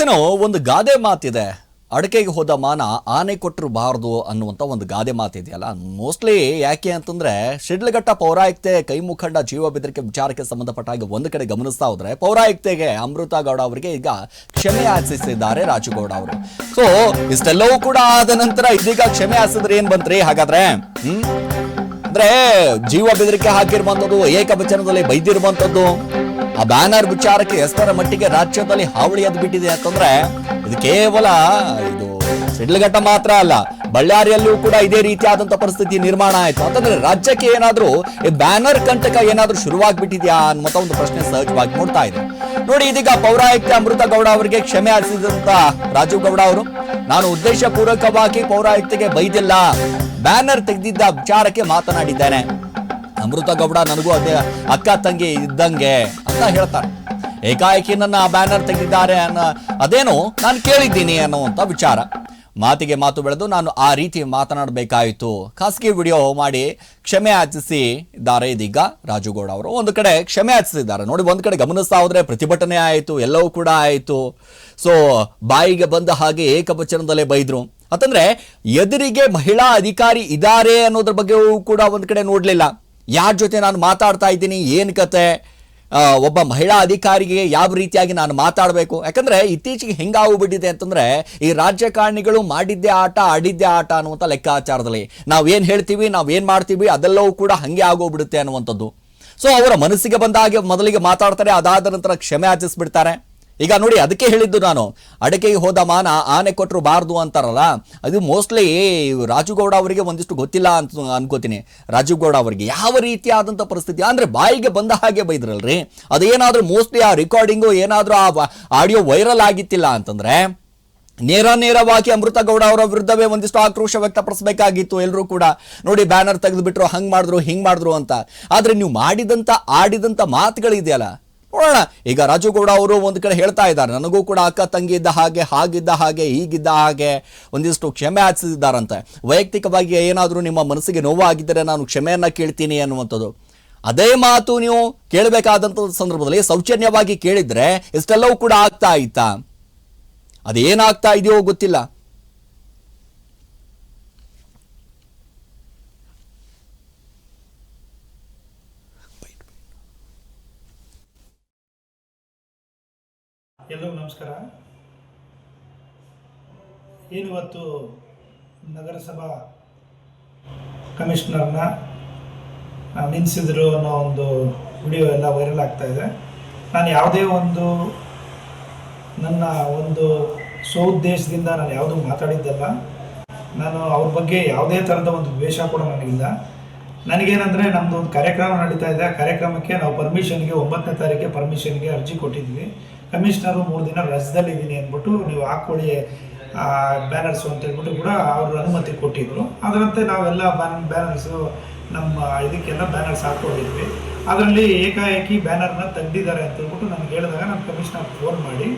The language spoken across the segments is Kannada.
ಏನೋ ಒಂದು ಗಾದೆ ಮಾತಿದೆ. ಅಡಕೆಗೆ ಹೋದ ಮಾನ ಆನೆ ಕೊಟ್ಟರು ಬಾರದು ಅನ್ನುವಂಥ ಒಂದು ಗಾದೆ ಮಾತಿದೆಯಲ್ಲ. ಮೋಸ್ಟ್ಲಿ ಯಾಕೆ ಅಂತಂದ್ರೆ, ಶಿಡ್ಲಘಟ್ಟ ಪೌರಾಯುಕ್ತೆ ಕೈ ಮುಖಂಡ ಜೀವ ಬೆದರಿಕೆ ವಿಚಾರಕ್ಕೆ ಸಂಬಂಧಪಟ್ಟ ಹಾಗೆ ಒಂದು ಕಡೆ ಗಮನಿಸ್ತಾ ಹೋದ್ರೆ, ಪೌರಾಯುಕ್ತೆಗೆ ಅಮೃತ ಗೌಡ ಅವರಿಗೆ ಈಗ ಕ್ಷಮೆ ಯಾಚಿಸಿದ್ದಾರೆ ರಾಜುಗೌಡ ಅವರು. ಸೊ ಇಷ್ಟೆಲ್ಲವೂ ಕೂಡ ಆದ ನಂತರ ಇದೀಗ ಕ್ಷಮೆ ಯಾಚಿಸಿದ್ರೆ ಏನ್ ಬಂತ್ರಿ? ಹಾಗಾದ್ರೆ, ಹ್ಮ್? ಅಂದ್ರೆ ಜೀವ ಬೆದರಿಕೆ ಹಾಕಿರುವಂತದ್ದು ಏಕವಚನದಲ್ಲಿ ಬೈದಿರುವಂತದ್ದು ಆ ಬ್ಯಾನರ್ ವಿಚಾರಕ್ಕೆ ಎಷ್ಟರ ಮಟ್ಟಿಗೆ ರಾಜ್ಯದಲ್ಲಿ ಹಾವಳಿ ಎದ್ದು ಬಿಟ್ಟಿದೆ ಅಂತಂದ್ರೆ ಇದು ಕೇವಲ ಇದು ಸಿಡ್ಲಘಟ್ಟ ಮಾತ್ರ ಅಲ್ಲ, ಬಳ್ಳಾರಿಯಲ್ಲೂ ಕೂಡ ಇದೇ ರೀತಿಯಾದಂತ ಪರಿಸ್ಥಿತಿ ನಿರ್ಮಾಣ ಆಯ್ತು. ಅಂತಂದ್ರೆ ರಾಜ್ಯಕ್ಕೆ ಏನಾದ್ರೂ ಈ ಬ್ಯಾನರ್ ಕಂಟಕ ಏನಾದ್ರೂ ಶುರುವಾಗ್ಬಿಟ್ಟಿದ್ಯಾ ಅನ್ನೋ ಒಂದು ಪ್ರಶ್ನೆ ಸಹಜವಾಗಿ ನೋಡ್ತಾ ಇದೆ. ನೋಡಿ, ಇದೀಗ ಪೌರಾಯುಕ್ತ ಅಮೃತ ಗೌಡ ಅವರಿಗೆ ಕ್ಷಮೆ ಯಾಚಿಸಿದಂತ ರಾಜೀವ್ ಗೌಡ ಅವರು, ನಾನು ಉದ್ದೇಶ ಪೂರ್ವಕವಾಗಿ ಪೌರಾಯುಕ್ತೆಗೆ ಬೈದಿಲ್ಲ, ಬ್ಯಾನರ್ ತೆಗೆದಿದ್ದ ವಿಚಾರಕ್ಕೆ ಮಾತನಾಡಿದ್ದೇನೆ. ಅಮೃತ ಗೌಡ ನನಗೂ ಅದೇ ಅಕ್ಕ ತಂಗಿ ಇದ್ದಂಗೆ ಅಂತ ಹೇಳ್ತಾರೆ. ಏಕಾಏಕಿ ನನ್ನ ಆ ಬ್ಯಾನರ್ ತೆಗೆದಿದ್ದಾರೆ ಅನ್ನೋ ಅದೇನು ನಾನು ಕೇಳಿದ್ದೀನಿ ಅನ್ನುವಂಥ ವಿಚಾರ. ಮಾತಿಗೆ ಮಾತು ಬೆಳೆದು ನಾನು ಆ ರೀತಿ ಮಾತನಾಡಬೇಕಾಯಿತು. ಖಾಸಗಿ ವಿಡಿಯೋ ಮಾಡಿ ಕ್ಷಮೆ ಯಾಚಿಸಿ ಇದ್ದಾರೆ ಇದೀಗ ರಾಜುಗೌಡ ಅವರು. ಒಂದು ಕಡೆ ಕ್ಷಮೆ ಯಾಚಿಸಿದ್ದಾರೆ ನೋಡಿ, ಒಂದು ಕಡೆ ಗಮನಿಸ್ತಾ ಹೋದರೆ ಪ್ರತಿಭಟನೆ ಆಯಿತು, ಎಲ್ಲವೂ ಕೂಡ ಆಯಿತು. ಸೊ ಬಾಯಿಗೆ ಬಂದ ಹಾಗೆ ಏಕವಚನದಲ್ಲೇ ಬೈದ್ರು. ಅಂತಂದ್ರೆ ಎದುರಿಗೆ ಮಹಿಳಾ ಅಧಿಕಾರಿ ಇದ್ದಾರೆ ಅನ್ನೋದ್ರ ಬಗ್ಗೆಯೂ ಕೂಡ ಒಂದು ಕಡೆ ನೋಡ್ಲಿಲ್ಲ. ಯಾರ ಜೊತೆ ನಾನು ಮಾತಾಡ್ತಾ ಇದ್ದೀನಿ, ಏನು ಕತೆ? ಒಬ್ಬ ಮಹಿಳಾ ಅಧಿಕಾರಿಗೆ ಯಾವ ರೀತಿಯಾಗಿ ನಾನು ಮಾತಾಡಬೇಕು? ಯಾಕಂದರೆ ಇತ್ತೀಚೆಗೆ ಹೆಂಗಾಗ್ಬಿಟ್ಟಿದೆ ಅಂತಂದರೆ, ಈ ರಾಜಕಾರಣಿಗಳು ಮಾಡಿದ್ದೇ ಆಟ, ಆಡಿದ್ದೇ ಆಟ ಅನ್ನುವಂಥ ಲೆಕ್ಕಾಚಾರದಲ್ಲಿ. ಏನು ಹೇಳ್ತೀವಿ, ನಾವು ಏನು ಮಾಡ್ತೀವಿ, ಅದೆಲ್ಲವೂ ಕೂಡ ಹಂಗೆ ಆಗೋಗ್ಬಿಡುತ್ತೆ ಅನ್ನುವಂಥದ್ದು. ಸೊ ಅವರ ಮನಸ್ಸಿಗೆ ಬಂದ ಹಾಗೆ ಮೊದಲಿಗೆ ಮಾತಾಡ್ತಾರೆ, ಅದಾದ ನಂತರ ಕ್ಷಮೆ ಯಾಚಿಸ್ಬಿಡ್ತಾರೆ ಈಗ ನೋಡಿ, ಅದಕ್ಕೆ ಹೇಳಿದ್ದು ನಾನು, ಅಡಕೆಗೆ ಹೋದ ಮಾನ ಆನೆ ಕೊಟ್ಟರು ಬಾರ್ದು ಅಂತಾರಲ್ಲ, ಅದು ಮೋಸ್ಟ್ಲಿ ರಾಜುಗೌಡ ಅವರಿಗೆ ಒಂದಿಷ್ಟು ಗೊತ್ತಿಲ್ಲ ಅಂತ ಅನ್ಕೋತೀನಿ. ರಾಜುಗೌಡ ಅವರಿಗೆ ಯಾವ ರೀತಿಯಾದಂಥ ಪರಿಸ್ಥಿತಿ? ಅಂದರೆ ಬಾಯಿಗೆ ಬಂದ ಹಾಗೆ ಬೈದ್ರಲ್ರಿ. ಅದೇನಾದರೂ ಮೋಸ್ಟ್ಲಿ ಆ ರೆಕಾರ್ಡಿಂಗು ಏನಾದರೂ ಆ ಆಡಿಯೋ ವೈರಲ್ ಆಗಿತ್ತಿಲ್ಲ ಅಂತಂದರೆ, ನೇರ ನೇರವಾಗಿ ಅಮೃತ ಗೌಡ ಅವರ ವಿರುದ್ಧವೇ ಒಂದಿಷ್ಟು ಆಕ್ರೋಶ ವ್ಯಕ್ತಪಡಿಸಬೇಕಾಗಿತ್ತು ಎಲ್ಲರೂ ಕೂಡ. ನೋಡಿ, ಬ್ಯಾನರ್ ತೆಗೆದುಬಿಟ್ರು, ಹಂಗೆ ಮಾಡಿದ್ರು, ಹಿಂಗೆ ಮಾಡಿದ್ರು ಅಂತ. ಆದರೆ ನೀವು ಮಾಡಿದಂಥ ಆಡಿದಂಥ ಮಾತುಗಳಿದೆಯಲ್ಲ ನೋಡೋಣ. ಈಗ ರಾಜುಗೌಡ ಅವರು ಒಂದು ಕಡೆ ಹೇಳ್ತಾ ಇದ್ದಾರೆ, ನನಗೂ ಕೂಡ ಅಕ್ಕ ತಂಗಿ ಇದ್ದ ಹಾಗೆ, ಹಾಗಿದ್ದ ಹಾಗೆ, ಹೀಗಿದ್ದ ಹಾಗೆ ಒಂದಿಷ್ಟು ಕ್ಷಮೆ ಯಾಚಿಸಿದ್ದಾರಂತೆ ವೈಯಕ್ತಿಕವಾಗಿ ಏನಾದರೂ ನಿಮ್ಮ ಮನಸ್ಸಿಗೆ ನೋವಾಗಿದ್ದರೆ ನಾನು ಕ್ಷಮೆಯನ್ನು ಕೇಳ್ತೀನಿ ಅನ್ನುವಂಥದ್ದು. ಅದೇ ಮಾತು ನೀವು ಕೇಳಬೇಕಾದಂಥ ಸಂದರ್ಭದಲ್ಲಿ ಸೌಜನ್ಯವಾಗಿ ಕೇಳಿದರೆ ಇಷ್ಟೆಲ್ಲವೂ ಕೂಡ ಆಗ್ತಾ ಇತ್ತಾ? ಅದೇನಾಗ್ತಾ ಇದೆಯೋ ಗೊತ್ತಿಲ್ಲ. ನಮಸ್ಕಾರ. ಏನಿವತ್ತು ನಗರಸಭಾ ಕಮಿಷನರ್ನ ನಿಲ್ಲಿಸಿದ್ರು ಅನ್ನೋ ಒಂದು ವಿಡಿಯೋ ಎಲ್ಲ ವೈರಲ್ ಆಗ್ತಾ ಇದೆ. ನಾನು ಯಾವುದೇ ಒಂದು ನನ್ನ ಒಂದು ಸ್ವಉದ್ದೇಶದಿಂದ ನಾನು ಯಾವುದೂ ಮಾತಾಡಿದ್ದಲ್ಲ. ನಾನು ಅವ್ರ ಬಗ್ಗೆ ಯಾವುದೇ ಥರದ ಒಂದು ದ್ವೇಷ ಕೂಡ ನನಗಿಲ್ಲ. ನನಗೇನಂದರೆ ನಮ್ಮದು ಒಂದು ಕಾರ್ಯಕ್ರಮ ನಡೀತಾ ಇದೆ. ಆ ಕಾರ್ಯಕ್ರಮಕ್ಕೆ ನಾವು ಪರ್ಮಿಷನ್ಗೆ ಒಂಬತ್ತನೇ ತಾರೀಕಿಗೆ ಪರ್ಮಿಷನ್ಗೆ ಅರ್ಜಿ ಕೊಟ್ಟಿದ್ವಿ. ಕಮಿಷನರು ಮೂರು ದಿನ ರಜದಲ್ಲಿದ್ದೀನಿ ಅಂದ್ಬಿಟ್ಟು ನೀವು ಹಾಕೊಳ್ಳಿ ಬ್ಯಾನರ್ಸು ಅಂತ ಹೇಳ್ಬಿಟ್ಟು ಕೂಡ ಅವರು ಅನುಮತಿ ಕೊಟ್ಟಿದ್ರು. ಅದರಂತೆ ನಾವೆಲ್ಲ ಬ್ಯಾನ್ ಬ್ಯಾನರ್ಸು ನಮ್ಮ ಇದಕ್ಕೆಲ್ಲ ಬ್ಯಾನರ್ಸ್ ಹಾಕ್ಕೊಂಡಿದ್ವಿ ಅದರಲ್ಲಿ ಏಕಾಏಕಿ ಬ್ಯಾನರ್ನ ತೆಗ್ದಿದ್ದಾರೆ ಅಂತ ಹೇಳ್ಬಿಟ್ಟು ನನಗೆ ಹೇಳಿದಾಗ ನಮ್ಮ ಕಮಿಷನರ್ ಫೋನ್ ಮಾಡಿ,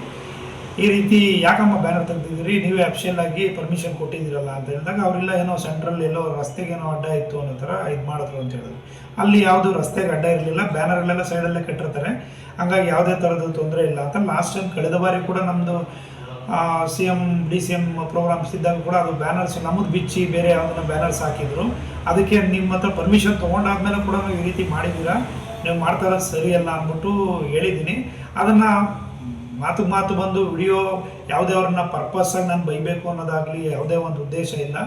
ಈ ರೀತಿ ಯಾಕಮ್ಮ ಬ್ಯಾನರ್ ತೆಗ್ದಿದ್ದೀರಿ? ನೀವೇ ಅಫಿಷಿಯಲ್ ಆಗಿ ಪರ್ಮಿಷನ್ ಕೊಟ್ಟಿದ್ದೀರಲ್ಲ ಅಂತ ಹೇಳಿದಾಗ ಅವರೆಲ್ಲ ಏನೋ ಸೆಂಟ್ರಲ್ ಎಲ್ಲೋ ರಸ್ತೆಗೆ ಏನೋ ಅಡ್ಡ ಇತ್ತು ಅನ್ನೋ ಥರ ಇದು ಮಾಡಿದ್ರು ಅಂತ ಹೇಳಿದ್ರು. ಅಲ್ಲಿ ಯಾವುದು ರಸ್ತೆಗೆ ಅಡ್ಡ ಇರಲಿಲ್ಲ ಬ್ಯಾನರ್ಲೆಲ್ಲ ಸೈಡಲ್ಲೇ ಕಟ್ಟಿರ್ತಾರೆ. ಹಂಗಾಗಿ ಯಾವುದೇ ಥರದ ತೊಂದರೆ ಇಲ್ಲ. ಅಂತ ಲಾಸ್ಟ್ ಟೈಮ್ ಕಳೆದ ಬಾರಿ ಕೂಡ ನಮ್ಮದು C M D C M programmes ಇದ್ದಾಗ ಕೂಡ ಅದು ಬ್ಯಾನರ್ಸ್ ನಮ್ಮದು ಬಿಚ್ಚಿ ಬೇರೆ ಯಾವುದನ್ನ ಬ್ಯಾನರ್ಸ್ ಹಾಕಿದ್ರು. ಅದಕ್ಕೆ ನಿಮ್ಮ ಹತ್ರ ಪರ್ಮಿಷನ್ ತೊಗೊಂಡಾದ್ಮೇಲೆ ಕೂಡ ಈ ರೀತಿ ಮಾಡಿದ್ದೀರಾ ನೀವು ಮಾಡ್ತಾ ಇರೋದು ಸರಿಯಲ್ಲ ಅಂದ್ಬಿಟ್ಟು ಹೇಳಿದ್ದೀನಿ. ಅದನ್ನು ಮಾತು ಮಾತು ಬಂದು ವಿಡಿಯೋ ಯಾವುದೇ ಅವ್ರನ್ನ ಪರ್ಪಸ್ಸಾಗಿ ನಾನು ಬೈಬೇಕು ಅನ್ನೋದಾಗಲಿ ಯಾವುದೇ ಒಂದು ಉದ್ದೇಶ ಇಲ್ಲ.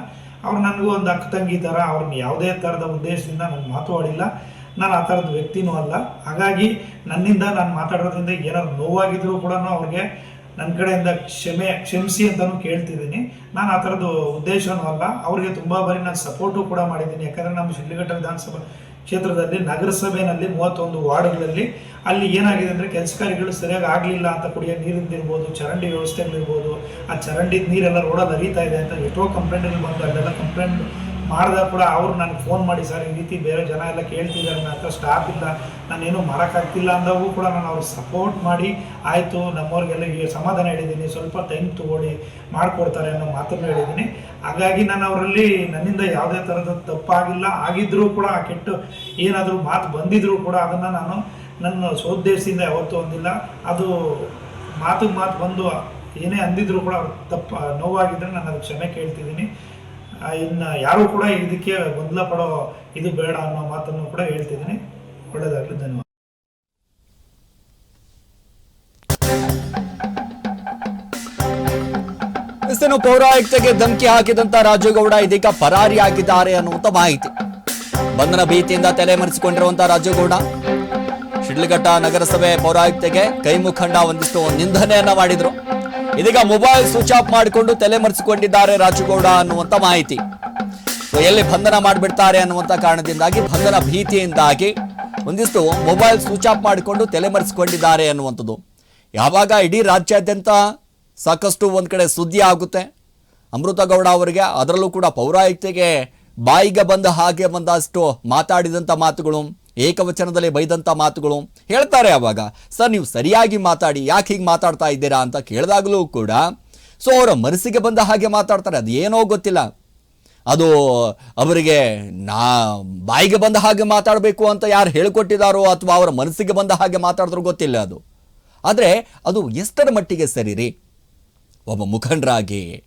ಅವ್ರು ನನಗೂ ಒಂದು ಅಕ್ಕ ತಂಗಿ ಥರ ಅವ್ರನ್ನ ಯಾವುದೇ ಥರದ ಉದ್ದೇಶದಿಂದ ನಾನು ಮಾತಾಡಿಲ್ಲ ನಾನು ಆ ಥರದ ವ್ಯಕ್ತಿನೂ ಅಲ್ಲ. ಹಾಗಾಗಿ ನನ್ನಿಂದ ನಾನು ಮಾತಾಡೋದ್ರಿಂದ ಏನಾದ್ರು ನೋವಾಗಿದ್ರೂ ಕೂಡ ಅವ್ರಿಗೆ ನನ್ನ ಕಡೆಯಿಂದ ಕ್ಷಮೆ ಕ್ಷಮಿಸಿ ಅಂತಲೂ ಕೇಳ್ತಿದ್ದೀನಿ. ನಾನು ಆ ಥರದ್ದು ಉದ್ದೇಶನೂ ಅಲ್ಲ. ಅವ್ರಿಗೆ ತುಂಬ ಬಾರಿ ನಾನು ಸಪೋರ್ಟು ಕೂಡ ಮಾಡಿದ್ದೀನಿ. ಯಾಕಂದರೆ ನಮ್ಮ ಶಿಡ್ಲಘಟ್ಟ ವಿಧಾನಸಭಾ ಕ್ಷೇತ್ರದಲ್ಲಿ ನಗರಸಭೆಯಲ್ಲಿ ಮೂವತ್ತೊಂದು ವಾರ್ಡ್ಗಳಲ್ಲಿ ಅಲ್ಲಿ ಏನಾಗಿದೆ ಅಂದರೆ ಕೆಲಸ ಕಾರ್ಯಗಳು ಸರಿಯಾಗಿ ಆಗಲಿಲ್ಲ ಅಂತ ಕುಡಿಯೋ ನೀರಿಂದಿರ್ಬೋದು ಚರಂಡಿ ವ್ಯವಸ್ಥೆಗಳಿರ್ಬೋದು, ಆ ಚರಂಡಿ ನೀರೆಲ್ಲ ರೋಡಲ್ಲಿ ಹರಿತಾ ಇದೆ ಅಂತ ಎಷ್ಟೋ ಕಂಪ್ಲೇಂಟ್ಗಳು ಬಂದು ಅಲ್ಲೆಲ್ಲ ಕಂಪ್ಲೇಂಟ್ ಮಾಡಿದಾಗ ಕೂಡ ಅವರು ನನಗೆ ಫೋನ್ ಮಾಡಿ, ಸರ್, ಈ ರೀತಿ ಬೇರೆ ಜನ ಎಲ್ಲ ಕೇಳ್ತಿದ್ದಾರೆ ನನ್ನ ಹತ್ರ ಸ್ಟಾಫ್ ಇಲ್ಲ, ನಾನೇನು ಮಾಡೋಕ್ಕಾಗ್ತಿಲ್ಲ ಅಂದಾಗೂ ಕೂಡ ನಾನು ಅವ್ರಿಗೆ ಸಪೋರ್ಟ್ ಮಾಡಿ, ಆಯಿತು, ನಮ್ಮವ್ರಿಗೆಲ್ಲ ಸಮಾಧಾನ ಹೇಳಿದ್ದೀನಿ, ಸ್ವಲ್ಪ ಟೈಮ್ ತೊಗೊಳ್ಳಿ, ಮಾಡಿಕೊಡ್ತಾರೆ ಅನ್ನೋ ಮಾತನ್ನು ಹೇಳಿದ್ದೀನಿ. ಹಾಗಾಗಿ ನಾನು ಅವರಲ್ಲಿ ನನ್ನಿಂದ ಯಾವುದೇ ಥರದ ತಪ್ಪಾಗಿಲ್ಲ. ಆಗಿದ್ದರೂ ಕೂಡ, ಆ ಕೆಟ್ಟು ಏನಾದರೂ ಮಾತು ಬಂದಿದ್ದರೂ ಕೂಡ ಅದನ್ನು ನಾನು ನನ್ನ ಸೋದ್ದೇಶದಿಂದ ಯಾವತ್ತೂ ಒಂದಿಲ್ಲ ಅದು ಮಾತು ಮಾತು ಬಂದು ಏನೇ ಅಂದಿದ್ರು ಕೂಡ ತಪ್ಪ ನೋವಾಗಿದ್ದರೆ ನಾನು ಅದಕ್ಕೆ ಕ್ಷಮೆ ಕೇಳ್ತಿದ್ದೀನಿ. ಇನ್ನು ಯಾರು ಕೂಡ ಇದಕ್ಕೆ ಗೊಂದಲ ಪಡೋ ಇದು ಬೇಡ ಅನ್ನೋ ಮಾತನ್ನು ಕೂಡ ಹೇಳ್ತಿದ್ದೀನಿ. ಒಳ್ಳೆಯದಾಗಲಿ ಧನ್ಯವಾದ. ಇನ್ನು ಪೌರಾಯುಕ್ತಗೆ ಧಮಕಿ ಹಾಕಿದಂತ ರಾಜೇಗೌಡ ಇದೀಗ ಪರಾರಿಯಾಗಿದ್ದಾರೆ ಅನ್ನುವಂತ ಮಾಹಿತಿ. ಬಂಧನ ಭೀತಿಯಿಂದ ತಲೆಮರೆಸಿಕೊಂಡಿರುವಂತ ರಾಜೇಗೌಡ, ಶಿಡ್ಲಘಟ್ಟ ನಗರಸಭೆ ಪೌರಾಯುಕ್ತಗೆ ಕೈ ಮುಖಂಡ ಒಂದಿಷ್ಟು ನಿಂದನೆಯನ್ನ ಮಾಡಿದ್ರು. ಇದೀಗ ಮೊಬೈಲ್ ಸ್ವಿಚ್ ಆಫ್ ಮಾಡಿಕೊಂಡು ತಲೆಮರೆಸಿಕೊಂಡಿದ್ದಾರೆ ರಾಜುಗೌಡ ಅನ್ನುವಂತ ಮಾಹಿತಿ. ಎಲ್ಲಿ ಬಂಧನ ಮಾಡಿಬಿಡ್ತಾರೆ ಅನ್ನುವಂತ ಕಾರಣದಿಂದಾಗಿ ಬಂಧನ ಭೀತಿಯಿಂದಾಗಿ ಒಂದಿಷ್ಟು ಮೊಬೈಲ್ ಸ್ವಿಚ್ ಆಫ್ ಮಾಡಿಕೊಂಡು ತಲೆಮರೆಸಿಕೊಂಡಿದ್ದಾರೆ ಅನ್ನುವಂಥದ್ದು. ಯಾವಾಗ ಇಡೀ ರಾಜ್ಯಾದ್ಯಂತ ಸಾಕಷ್ಟು ಒಂದು ಕಡೆ ಸುದ್ದಿ ಆಗುತ್ತೆ. ಅಮೃತ ಗೌಡ ಅವರಿಗೆ ಅದರಲ್ಲೂ ಕೂಡ ಪೌರಾಯುಕ್ತೆಗೆ ಬಾಯಿಗೆ ಬಂದ ಹಾಗೆ ಬಂದಷ್ಟು ಮಾತಾಡಿದಂಥ ಮಾತುಗಳು. ಏಕವಚನದಲ್ಲಿ ಬೈದಂಥ ಮಾತುಗಳು ಹೇಳ್ತಾರೆ ಆವಾಗ ಸರ್, ನೀವು ಸರಿಯಾಗಿ ಮಾತಾಡಿ, ಯಾಕೆ ಹೀಗೆ ಮಾತಾಡ್ತಾ ಇದ್ದೀರಾ? ಅಂತ ಕೇಳಿದಾಗಲೂ ಕೂಡ, ಸೊ, ಅವರ ಮನಸ್ಸಿಗೆ ಬಂದ ಹಾಗೆ ಮಾತಾಡ್ತಾರೆ, ಅದು ಏನೋ ಗೊತ್ತಿಲ್ಲ. ಅದು ಅವರಿಗೆ ನಾ ಬಾಯಿಗೆ ಬಂದ ಹಾಗೆ ಮಾತಾಡಬೇಕು ಅಂತ ಯಾರು ಹೇಳಿಕೊಟ್ಟಿದ್ದಾರೋ ಅಥವಾ ಅವರ ಮನಸ್ಸಿಗೆ ಬಂದ ಹಾಗೆ ಮಾತಾಡಿದ್ರು ಗೊತ್ತಿಲ್ಲ ಅದು. ಆದರೆ ಅದು ಎಷ್ಟರ ಮಟ್ಟಿಗೆ ಸರಿ ರೀ ಒಬ್ಬ ಮುಖಂಡರಾಗಿ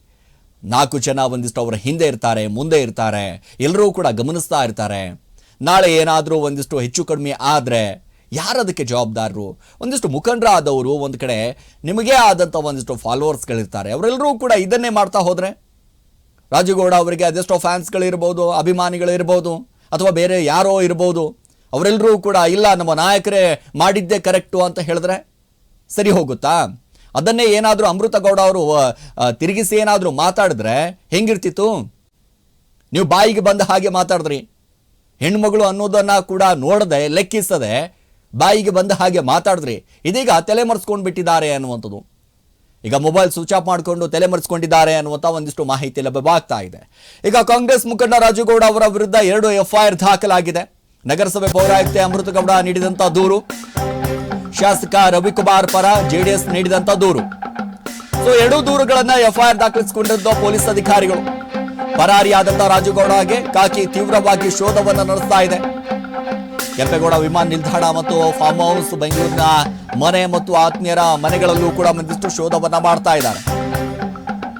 ನಾಲ್ಕು ಜನ ಒಂದಿಷ್ಟು ಅವರ ಹಿಂದೆ ಇರ್ತಾರೆ, ಮುಂದೆ ಇರ್ತಾರೆ ಎಲ್ಲರೂ ಕೂಡ ಗಮನಿಸ್ತಾ ಇರ್ತಾರೆ. ನಾಳೆ ಏನಾದರೂ ಒಂದಿಷ್ಟು ಹೆಚ್ಚು ಕಡಿಮೆ ಆದರೆ ಯಾರದಕ್ಕೆ ಜವಾಬ್ದಾರರು? ಒಂದಿಷ್ಟು ಮುಖಂಡರಾದವರು ಒಂದು ಕಡೆ ನಿಮಗೇ ಆದಂಥ ಒಂದಿಷ್ಟು ಫಾಲೋವರ್ಸ್ಗಳಿರ್ತಾರೆ. ಅವರೆಲ್ಲರೂ ಕೂಡ ಇದನ್ನೇ ಮಾಡ್ತಾ ಹೋದರೆ? ರಾಜುಗೌಡ ಅವರಿಗೆ ಅದೆಷ್ಟೋ ಫ್ಯಾನ್ಸ್ಗಳಿರ್ಬೋದು, ಅಭಿಮಾನಿಗಳಿರ್ಬೋದು, ಅಥವಾ ಬೇರೆ ಯಾರೋ ಇರ್ಬೋದು, ಅವರೆಲ್ಲರೂ ಕೂಡ ಇಲ್ಲ, ನಮ್ಮ ನಾಯಕರೇ ಮಾಡಿದ್ದೇ ಕರೆಕ್ಟು ಅಂತ ಹೇಳಿದ್ರೆ ಸರಿ ಹೋಗುತ್ತಾ? ಅದನ್ನೇ ಏನಾದರೂ ಅಮೃತಗೌಡ ಅವರು ತಿರುಗಿಸಿ ಏನಾದರೂ ಮಾತಾಡಿದ್ರೆ ಹೆಂಗಿರ್ತಿತ್ತು? ನೀವು ಬಾಯಿಗೆ ಬಂದ ಹಾಗೆ ಮಾತಾಡಿದ್ರಿ. ಹೆಣ್ಮಗಳು ಅನ್ನೋದನ್ನ ಕೂಡ ನೋಡದೆ, ಲೆಕ್ಕಿಸದೆ ಬಾಯಿಗೆ ಬಂದ ಹಾಗೆ ಮಾತಾಡಿದ್ರಿ. ಇದೀಗ ತಲೆಮರೆಸ್ಕೊಂಡು ಬಿಟ್ಟಿದ್ದಾರೆ ಅನ್ನುವಂಥದ್ದು. ಈಗ ಮೊಬೈಲ್ ಸ್ವಿಚ್ ಆಫ್ ಮಾಡಿಕೊಂಡು ತಲೆಮರೆಸ್ಕೊಂಡಿದ್ದಾರೆ ಅನ್ನುವಂಥ ಒಂದಿಷ್ಟು ಮಾಹಿತಿ ಲಭ್ಯವಾಗ್ತಾ ಇದೆ. ಈಗ ಕಾಂಗ್ರೆಸ್ ಮುಖಂಡ ರಾಜುಗೌಡ ಅವರ ವಿರುದ್ಧ ಎರಡು ಎಫ್ಐಆರ್ ದಾಖಲಾಗಿದೆ. ನಗರಸಭೆ ಪೌರಾಯುಕ್ತೆ ಅಮೃತಗೌಡ ನೀಡಿದಂಥ ದೂರು. ಶಾಸಕ ರವಿಕುಮಾರ್ ಪರ ಜೆಡಿಎಸ್ ನೀಡಿದಂಥ ದೂರು. ಸೊ ಎರಡೂ ದೂರುಗಳನ್ನು ಎಫ್ಐಆರ್ ದಾಖಲಿಸಿಕೊಂಡಿದ್ದ ಪೊಲೀಸ್ ಅಧಿಕಾರಿಗಳು. ಪರಾರಿಯಾದಂಥ ರಾಜುಗೌಡಗೆ ಕಾಕಿ ತೀವ್ರವಾಗಿ ಶೋಧವನ್ನ ನಡೆಸ್ತಾ ಇದೆ. ಕೆಂಪೇಗೌಡ ವಿಮಾನ ನಿಲ್ದಾಣ ಮತ್ತು ಫಾರ್ಮ್ ಹೌಸ್ ಬೆಂಗಳೂರಿನ ಮನೆ ಮತ್ತು ಆತ್ಮೀಯರ ಮನೆಗಳಲ್ಲೂ ಕೂಡ ಒಂದಿಷ್ಟು ಶೋಧವನ್ನ ಮಾಡ್ತಾ ಇದ್ದಾರೆ.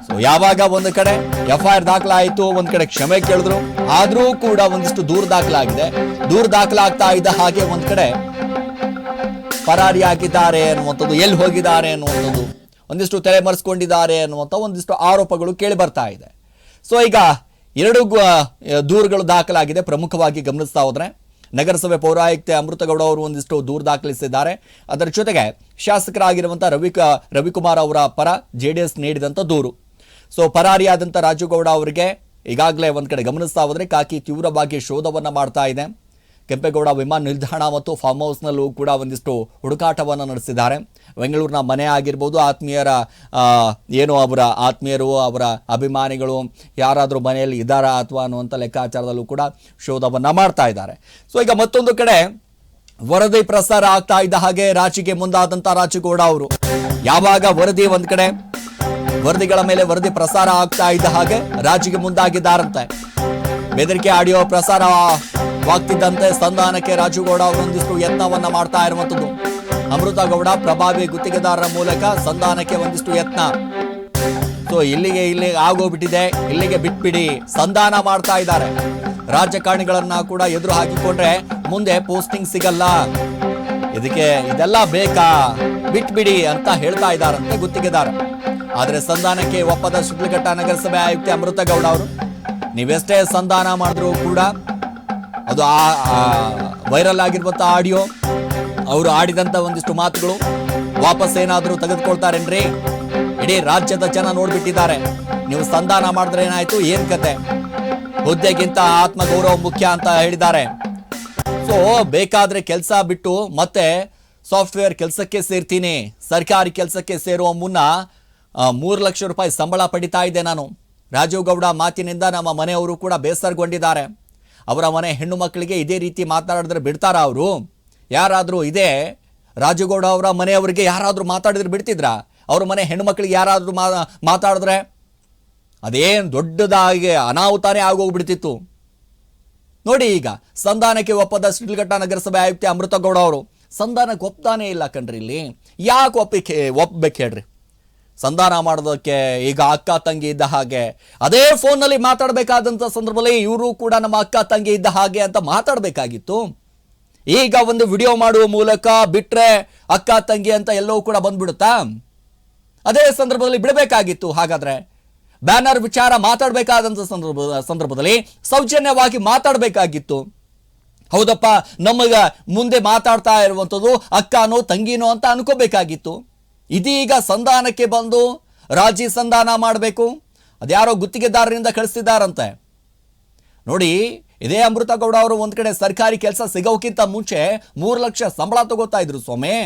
ಸೊ ಯಾವಾಗ ಒಂದು ಕಡೆ ಎಫ್ಐಆರ್ ದಾಖಲಾಯಿತು, ಒಂದ್ ಕಡೆ ಕ್ಷಮೆ ಕೇಳಿದ್ರು, ಆದ್ರೂ ಕೂಡ ಒಂದಿಷ್ಟು ದೂರು ದಾಖಲಾಗಿದೆ. ದೂರು ದಾಖಲಾಗ್ತಾ ಇದ್ದ ಹಾಗೆ ಒಂದ್ ಕಡೆ ಪರಾರಿಯಾಗಿದ್ದಾರೆ ಅನ್ನುವಂಥದ್ದು, ಎಲ್ಲಿ ಹೋಗಿದ್ದಾರೆ ಅನ್ನುವಂಥದ್ದು, ಒಂದಿಷ್ಟು ತಲೆಮರೆಸ್ಕೊಂಡಿದ್ದಾರೆ ಅನ್ನುವಂಥ ಒಂದಿಷ್ಟು ಆರೋಪಗಳು ಕೇಳಿ ಬರ್ತಾ ಇದೆ. ಸೊ ಈಗ ಎರಡು ದೂರುಗಳು ದಾಖಲಾಗಿದೆ. ಪ್ರಮುಖವಾಗಿ ಗಮನಿಸ್ತಾ ಹೋದ್ರೆ, ನಗರಸಭೆ ಪೌರಾಯುಕ್ತ ಅಮೃತಗೌಡ ಅವರು ಒಂದಿಷ್ಟು ದೂರು ದಾಖಲಿಸಿದ್ದಾರೆ. ಅದರ ಜೊತೆಗೆ ಶಾಸಕರಾಗಿರುವಂಥ ರವಿ ರವಿಕುಮಾರ್ ಅವರ ಪರ ಜೆ ಡಿ ಎಸ್ ನೀಡಿದಂಥ ದೂರು. ಸೊ ಪರಾರಿಯಾದಂಥ ರಾಜುಗೌಡ ಅವರಿಗೆ ಈಗಾಗಲೇ ಒಂದು ಕಡೆ ಗಮನಿಸ್ತಾ ಹೋದರೆ ಕಾಕಿ ತೀವ್ರವಾಗಿ ಶೋಧವನ್ನು ಮಾಡ್ತಾ ಇದೆ. ಕೆಂಪೇಗೌಡ ವಿಮಾನ ನಿಲ್ದಾಣ ಮತ್ತು ಫಾರ್ಮ್ ಹೌಸ್ನಲ್ಲೂ ಕೂಡ ಒಂದಿಷ್ಟು ಹುಡುಕಾಟವನ್ನು ನಡೆಸಿದ್ದಾರೆ. ಬೆಂಗಳೂರಿನ ಮನೆ ಆಗಿರ್ಬೋದು, ಆತ್ಮೀಯರ ಏನು ಅವರ ಆತ್ಮೀಯರು, ಅವರ ಅಭಿಮಾನಿಗಳು, ಯಾರಾದರೂ ಮನೆಯಲ್ಲಿ ಇದ್ದಾರಾ ಅಥವಾ ಅನ್ನುವಂಥ ಲೆಕ್ಕಾಚಾರದಲ್ಲೂ ಕೂಡ ಶೋಧವನ್ನು ಮಾಡ್ತಾ ಇದ್ದಾರೆ. ಸೊ ಈಗ ಮತ್ತೊಂದು ಕಡೆ ವರದಿ ಪ್ರಸಾರ ಆಗ್ತಾ ಇದ್ದ ಹಾಗೆ ರಾಜಿಗೆ ಮುಂದಾದಂಥ ರಾಜುಗೌಡ ಅವರು. ಯಾವಾಗ ವರದಿ ಒಂದು ಕಡೆ? ವರದಿಗಳ ಮೇಲೆ ವರದಿ ಪ್ರಸಾರ ಆಗ್ತಾ ಇದ್ದ ಹಾಗೆ ರಾಜಿಗೆ ಮುಂದಾಗಿದ್ದಾರಂತೆ. ಬೆದರಿಕೆ ಆಡಿಯೋ ಪ್ರಸಾರವಾಗ್ತಿದ್ದಂತೆ ಸಂಧಾನಕ್ಕೆ ರಾಜುಗೌಡ ಒಂದಿಷ್ಟು ಯತ್ನವನ್ನ ಮಾಡ್ತಾ ಇರುವಂತದ್ದು ಅಮೃತ ಗೌಡ ಪ್ರಭಾವಿ ಗುತ್ತಿಗೆದಾರರ ಮೂಲಕ ಸಂಧಾನಕ್ಕೆ ಒಂದಿಷ್ಟು ಯತ್ನ. ಸೊ ಇಲ್ಲಿಗೆ ಇಲ್ಲಿ ಆಗೋಗ್ಬಿಟ್ಟಿದೆ. ಇಲ್ಲಿಗೆ ಬಿಟ್ಬಿಡಿ. ಸಂಧಾನ ಮಾಡ್ತಾ ಇದ್ದಾರೆ. ರಾಜಕಾರಣಿಗಳನ್ನ ಕೂಡ ಎದುರು ಹಾಕಿಕೊಂಡ್ರೆ ಮುಂದೆ ಪೋಸ್ಟಿಂಗ್ ಸಿಗಲ್ಲ. ಇದಕ್ಕೆ ಇದೆಲ್ಲ ಬೇಕಾ? ಬಿಟ್ಬಿಡಿ ಅಂತ ಹೇಳ್ತಾ ಇದ್ದಾರಂತೆ ಗುತ್ತಿಗೆದಾರ. ಆದರೆ ಸಂಧಾನಕ್ಕೆ ಒಪ್ಪದ ಶಿಡ್ಲಘಟ್ಟ ನಗರಸಭೆ ಆಯುಕ್ತೆ ಅಮೃತ ಗೌಡ ಅವರು, ನೀವೆಷ್ಟೇ ಸಂಧಾನ ಮಾಡಿದ್ರು ಕೂಡ ಅದು ಆ ವೈರಲ್ ಆಗಿರುವಂಥ ಆಡಿಯೋ ಅವರು ಆಡಿದಂತ ಒಂದಿಷ್ಟು ಮಾತುಗಳು ವಾಪಸ್ ಏನಾದರೂ ತೆಗೆದುಕೊಳ್ತಾರೇನ್ರಿ? ಇಡೀ ರಾಜ್ಯದ ಜನ ನೋಡ್ಬಿಟ್ಟಿದ್ದಾರೆ. ನೀವು ಸಂಧಾನ ಮಾಡಿದ್ರೆ ಏನಾಯ್ತು? ಏನ್ ಕತೆ? ಹುದ್ದೆಗಿಂತ ಆತ್ಮಗೌರವ ಮುಖ್ಯ ಅಂತ ಹೇಳಿದ್ದಾರೆ. ಸೊ ಬೇಕಾದ್ರೆ ಕೆಲಸ ಬಿಟ್ಟು ಮತ್ತೆ ಸಾಫ್ಟ್ವೇರ್ ಕೆಲಸಕ್ಕೆ ಸೇರ್ತೀನಿ. ಸರ್ಕಾರಿ ಕೆಲಸಕ್ಕೆ ಸೇರುವ ಮುನ್ನ ಮೂರು ಲಕ್ಷ ರೂಪಾಯಿ ಸಂಬಳ ಪಡಿತಾ ಇದ್ದೆ ನಾನು. ರಾಜೀವ್ ಗೌಡ ಮಾತಿನಿಂದ ನಮ್ಮ ಮನೆಯವರು ಕೂಡ ಬೇಸರಗೊಂಡಿದ್ದಾರೆ. ಅವರ ಮನೆ ಹೆಣ್ಣು ಮಕ್ಕಳಿಗೆ ಇದೇ ರೀತಿ ಮಾತಾಡಿದ್ರೆ ಬಿಡ್ತಾರಾ ಅವರು? ಯಾರಾದರೂ ಇದೇ ರಾಜುಗೌಡ ಅವರ ಮನೆಯವರಿಗೆ ಯಾರಾದರೂ ಮಾತಾಡಿದ್ರೆ ಬಿಡ್ತಿದ್ರಾ? ಅವ್ರ ಮನೆ ಹೆಣ್ಣು ಮಕ್ಕಳಿಗೆ ಯಾರಾದರೂ ಮಾ, ಮಾತಾಡಿದ್ರೆ? ಅದೇನು ದೊಡ್ಡದಾಗಿ ಅನಾಹುತಾನೇ ಆಗೋಗ್ಬಿಡ್ತಿತ್ತು. ನೋಡಿ ಈಗ, ಸಂಧಾನಕ್ಕೆ ಒಪ್ಪದ ಶ್ರೀಲಘಟ್ಟ ನಗರಸಭೆ ಆಯುಕ್ತೆ ಅಮೃತಗೌಡ ಅವರು, ಸಂಧಾನಕ್ಕೆ ಒಪ್ತಾನೇ ಇಲ್ಲ ಕಣ್ರಿ ಇಲ್ಲಿ. ಯಾಕೆ ಒಪ್ಪಿಕೆ ಒಪ್ಪಬೇಕು ಹೇಳ್ರಿ. ಸಂಧಾನ ಮಾಡೋದಕ್ಕೆ ಈಗ ಅಕ್ಕ ತಂಗಿ ಇದ್ದ ಹಾಗೆ. ಅದೇ ಫೋನ್ನಲ್ಲಿ ಮಾತಾಡಬೇಕಾದಂಥ ಸಂದರ್ಭದಲ್ಲಿ ಇವರು ಕೂಡ ನಮ್ಮ ಅಕ್ಕ ತಂಗಿ ಇದ್ದ ಹಾಗೆ ಅಂತ ಮಾತಾಡಬೇಕಾಗಿತ್ತು. ಈಗ ಒಂದು ವಿಡಿಯೋ ಮಾಡುವ ಮೂಲಕ ಬಿಟ್ರೆ ಅಕ್ಕ ತಂಗಿ ಅಂತ ಎಲ್ಲವೂ ಕೂಡ ಬಂದ್ಬಿಡುತ್ತಾ? ಅದೇ ಸಂದರ್ಭದಲ್ಲಿ ಬಿಡಬೇಕಾಗಿತ್ತು. ಹಾಗಾದ್ರೆ ಬ್ಯಾನರ್ ವಿಚಾರ ಮಾತಾಡಬೇಕಾದಂಥ ಸಂದರ್ಭ, ಸಂದರ್ಭದಲ್ಲಿ ಸೌಜನ್ಯವಾಗಿ ಮಾತಾಡಬೇಕಾಗಿತ್ತು. ಹೌದಪ್ಪ, ನಮಗ ಮುಂದೆ ಮಾತಾಡ್ತಾ ಇರುವಂಥದ್ದು ಅಕ್ಕನೋ ತಂಗಿನೋ ಅಂತ ಅನ್ಕೋಬೇಕಾಗಿತ್ತು. ಇದೀಗ ಸಂಧಾನಕ್ಕೆ ಬಂದು ರಾಜಿ ಸಂಧಾನ ಮಾಡಬೇಕು. ಅದ್ಯಾರೋ ಗುತ್ತಿಗೆದಾರರಿಂದ ಕಳಿಸ್ತಿದ್ದಾರಂತೆ. ನೋಡಿ, ಇದೇ ಅಮೃತ ಗೌಡ ಅವರು ಒಂದು ಕಡೆ ಸರ್ಕಾರಿ ಕೆಲಸ ಸಿಗೋಕ್ಕಿಂತ ಮುಂಚೆ ಮೂರು ಲಕ್ಷ ಸಂಬಳ ತಗೋತಾ ಇದ್ರು ಸ್ವಾಮಿ.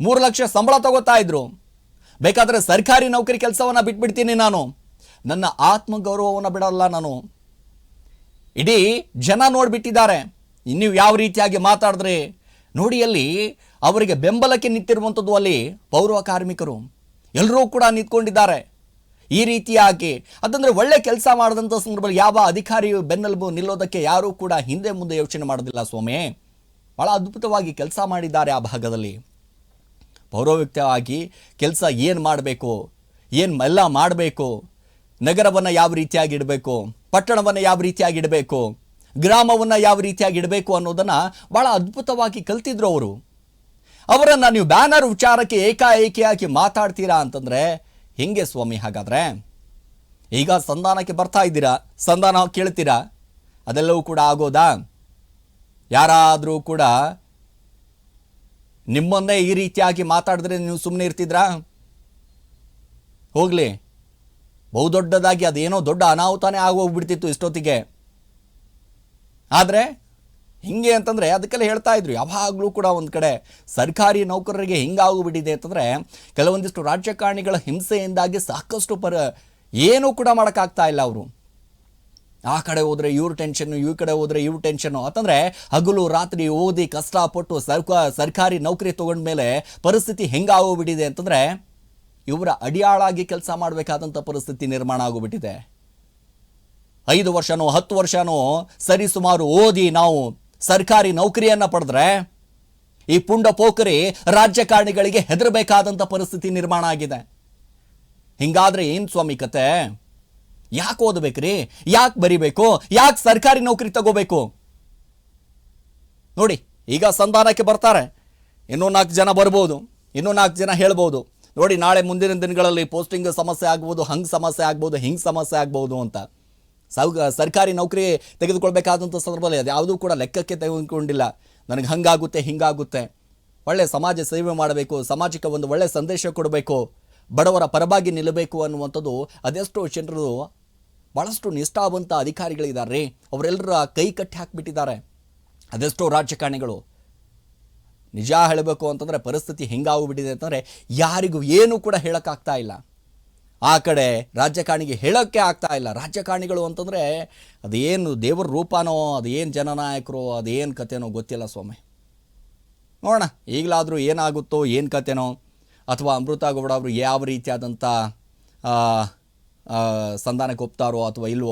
ಮೂರು ಲಕ್ಷ ಸಂಬಳ ತಗೋತಾ ಇದ್ರು. ಬೇಕಾದರೆ ಸರ್ಕಾರಿ ನೌಕರಿ ಕೆಲಸವನ್ನು ಬಿಟ್ಬಿಡ್ತೀನಿ ನಾನು. ನನ್ನ ಆತ್ಮಗೌರವವನ್ನು ಬಿಡಲ್ಲ ನಾನು. ಇಡೀ ಜನ ನೋಡಿಬಿಟ್ಟಿದ್ದಾರೆ. ನೀವು ಯಾವ ರೀತಿಯಾಗಿ ಮಾತಾಡಿದ್ರಿ? ನೋಡಿ ಅಲ್ಲಿ ಅವರಿಗೆ ಬೆಂಬಲಕ್ಕೆ ನಿಂತಿರುವಂಥದ್ದು ಅಲ್ಲಿ ಪೌರ ಕಾರ್ಮಿಕರು. ಎಲ್ಲರೂ ಕೂಡ ನಿಂತ್ಕೊಂಡಿದ್ದಾರೆ. ಈ ರೀತಿಯಾಗಿ ಅದಂದರೆ ಒಳ್ಳೆ ಕೆಲಸ ಮಾಡಿದಂಥ ಸಂದರ್ಭದಲ್ಲಿ ಯಾವ ಅಧಿಕಾರಿ ಬೆನ್ನೆಲುಬು ನಿಲ್ಲೋದಕ್ಕೆ ಯಾರೂ ಕೂಡ ಹಿಂದೆ ಮುಂದೆ ಯೋಚನೆ ಮಾಡೋದಿಲ್ಲ ಸ್ವಾಮಿ. ಭಾಳ ಅದ್ಭುತವಾಗಿ ಕೆಲಸ ಮಾಡಿದ್ದಾರೆ ಆ ಭಾಗದಲ್ಲಿ. ಪೌರೋಹಿತ್ಯವಾಗಿ ಕೆಲಸ ಏನು ಮಾಡಬೇಕು, ಏನು ಎಲ್ಲ ಮಾಡಬೇಕು, ನಗರವನ್ನು ಯಾವ ರೀತಿಯಾಗಿ ಇಡಬೇಕು, ಪಟ್ಟಣವನ್ನು ಯಾವ ರೀತಿಯಾಗಿ ಇಡಬೇಕು, ಗ್ರಾಮವನ್ನು ಯಾವ ರೀತಿಯಾಗಿ ಇಡಬೇಕು ಅನ್ನೋದನ್ನು ಭಾಳ ಅದ್ಭುತವಾಗಿ ಕಲ್ತಿದ್ರು ಅವರು. ಅವರನ್ನು ನೀವು ಬ್ಯಾನರ್ ವಿಚಾರಕ್ಕೆ ಏಕಾಏಕಿಯಾಗಿ ಮಾತಾಡ್ತೀರಾ ಅಂತಂದರೆ, ಹೆಂಗೆ ಸ್ವಾಮಿ, ಹಾಗಾದರೆ? ಈಗ ಸಂಧಾನಕ್ಕೆ ಬರ್ತಾ ಇದ್ದೀರಾ? ಸಂಧಾನ ಕೇಳ್ತೀರಾ? ಅದೆಲ್ಲವೂ ಕೂಡ ಆಗೋದಾ? ಯಾರಾದರೂ ಕೂಡ ನಿಮ್ಮನ್ನೇ ಈ ರೀತಿಯಾಗಿ ಮಾತಾಡಿದ್ರೆ ನೀವು ಸುಮ್ಮನೆ ಇರ್ತಿದ್ರಾ? ಹೋಗ್ಲಿ. ಬಹುದೊಡ್ಡದಾಗಿ ಅದೇನೋ ದೊಡ್ಡ ಅನಾಹುತನೇ ಆಗೋಗ್ಬಿಡ್ತಿತ್ತು ಇಷ್ಟೊತ್ತಿಗೆ. ಆದರೆ ಹಿಂಗೆ ಅಂತಂದರೆ ಅದಕ್ಕೆಲ್ಲ ಹೇಳ್ತಾ ಇದ್ರು. ಯಾವಾಗಲೂ ಕೂಡ ಒಂದು ಕಡೆ ಸರ್ಕಾರಿ ನೌಕರರಿಗೆ ಹಿಂಗಾಗುಬಿಟ್ಟಿದೆ ಅಂತಂದರೆ ಕೆಲವೊಂದಿಷ್ಟು ರಾಜಕಾರಣಿಗಳ ಹಿಂಸೆಯಿಂದಾಗಿ ಸಾಕಷ್ಟು ಪರ ಏನೂ ಕೂಡ ಮಾಡೋಕ್ಕಾಗ್ತಾ ಇಲ್ಲ ಅವರು. ಆ ಕಡೆ ಹೋದರೆ ಇವ್ರ ಟೆನ್ಷನ್ನು ಈ ಕಡೆ ಹೋದರೆ ಇವ್ರ ಟೆನ್ಷನ್ನು ಅಂತಂದರೆ ಹಗಲು ರಾತ್ರಿ ಓದಿ ಕಷ್ಟಪಟ್ಟು ಸರ್ಕ, ಸರ್ಕಾರಿ ನೌಕರಿ ತಗೊಂಡ್ಮೇಲೆ ಪರಿಸ್ಥಿತಿ ಹೆಂಗಾಗೋಗ್ಬಿಟ್ಟಿದೆ ಅಂತಂದರೆ ಇವರ ಅಡಿಯಾಳಾಗಿ ಕೆಲಸ ಮಾಡಬೇಕಾದಂಥ ಪರಿಸ್ಥಿತಿ ನಿರ್ಮಾಣ ಆಗೋಗ್ಬಿಟ್ಟಿದೆ ಐದು ವರ್ಷನೋ, ಹತ್ತು ವರ್ಷನೋ ಸರಿ ಸುಮಾರು ಓದಿ ನಾವು ಸರ್ಕಾರಿ ನೌಕರಿಯನ್ನು ಪಡೆದ್ರೆ ಈ ಪುಂಡ ಪೋಖರಿ ರಾಜಕಾರಣಿಗಳಿಗೆ ಹೆದರಬೇಕಾದಂಥ ಪರಿಸ್ಥಿತಿ ನಿರ್ಮಾಣ ಆಗಿದೆ. ಹಿಂಗಾದ್ರೆ ಏನು ಸ್ವಾಮಿ ಕತೆ? ಯಾಕೆ ಓದಬೇಕ್ರಿ? ಯಾಕೆ ಬರಿಬೇಕು? ಯಾಕೆ ಸರ್ಕಾರಿ ನೌಕರಿ ತಗೋಬೇಕು? ನೋಡಿ, ಈಗ ಸಂಧಾನಕ್ಕೆ ಬರ್ತಾರೆ. ಇನ್ನೂ ನಾಲ್ಕು ಜನ ಬರ್ಬೋದು. ಇನ್ನೂ ನಾಲ್ಕು ಜನ ಹೇಳ್ಬೋದು. ನೋಡಿ, ನಾಳೆ ಮುಂದಿನ ದಿನಗಳಲ್ಲಿ ಪೋಸ್ಟಿಂಗ್ ಸಮಸ್ಯೆ ಆಗ್ಬೋದು, ಹಂಗೆ ಸಮಸ್ಯೆ ಆಗ್ಬೋದು, ಹಿಂಗೆ ಸಮಸ್ಯೆ ಆಗ್ಬೋದು ಅಂತ. ಸರ್ಕಾರಿ ನೌಕರಿ ತೆಗೆದುಕೊಳ್ಬೇಕಾದಂಥ ಸಂದರ್ಭದಲ್ಲಿ ಅದು ಯಾವುದೂ ಕೂಡ ಲೆಕ್ಕಕ್ಕೆ ತೆಗೆದುಕೊಂಡಿಲ್ಲ. ನನಗೆ ಹಂಗಾಗುತ್ತೆ, ಹಿಂಗಾಗುತ್ತೆ. ಒಳ್ಳೆ ಸಮಾಜ ಸೇವೆ ಮಾಡಬೇಕು ಸಮಾಜಕ್ಕೆ ಒಂದು ಒಳ್ಳೆ ಸಂದೇಶ ಕೊಡಬೇಕು, ಬಡವರ ಪರವಾಗಿ ನಿಲ್ಲಬೇಕು ಅನ್ನುವಂಥದ್ದು ಅದೆಷ್ಟೋ ಜನರು ಭಾಳಷ್ಟು ನಿಷ್ಠಾವಂತ ಅಧಿಕಾರಿಗಳಿದ್ದಾರೆ. ಅವರೆಲ್ಲರ ಕೈ ಕಟ್ಟಿ ಹಾಕಿಬಿಟ್ಟಿದ್ದಾರೆ. ಅದೆಷ್ಟೋ ರಾಜಕಾರಣಿಗಳು. ನಿಜ ಹೇಳಬೇಕು ಅಂತಂದರೆ ಪರಿಸ್ಥಿತಿ ಹೆಂಗಾಗ್ಬಿಟ್ಟಿದೆ ಅಂತಂದರೆ ಯಾರಿಗೂ ಏನೂ ಕೂಡ ಹೇಳೋಕ್ಕಾಗ್ತಾ ಇಲ್ಲ. ಆ ಕಡೆ ರಾಜಕಾರಣಿಗೆ ಹೇಳೋಕ್ಕೆ ಆಗ್ತಾ ಇಲ್ಲ. ರಾಜಕಾರಣಿಗಳು ಅಂತಂದರೆ ಅದೇನು ದೇವರ ರೂಪನೋ, ಅದೇನು ಜನನಾಯಕರು, ಅದೇನು ಕಥೆನೋ ಗೊತ್ತಿಲ್ಲ ಸ್ವಾಮಿ. ನೋಡೋಣ, ಈಗಲಾದರೂ ಏನಾಗುತ್ತೋ, ಏನು ಕಥೆನೋ, ಅಥವಾ ಅಮೃತ ಗೌಡ ಅವರು ಯಾವ ರೀತಿಯಾದಂಥ ಸಂಧಾನಕ್ಕೆ ಒಪ್ತಾರೋ ಅಥವಾ ಇಲ್ವೋ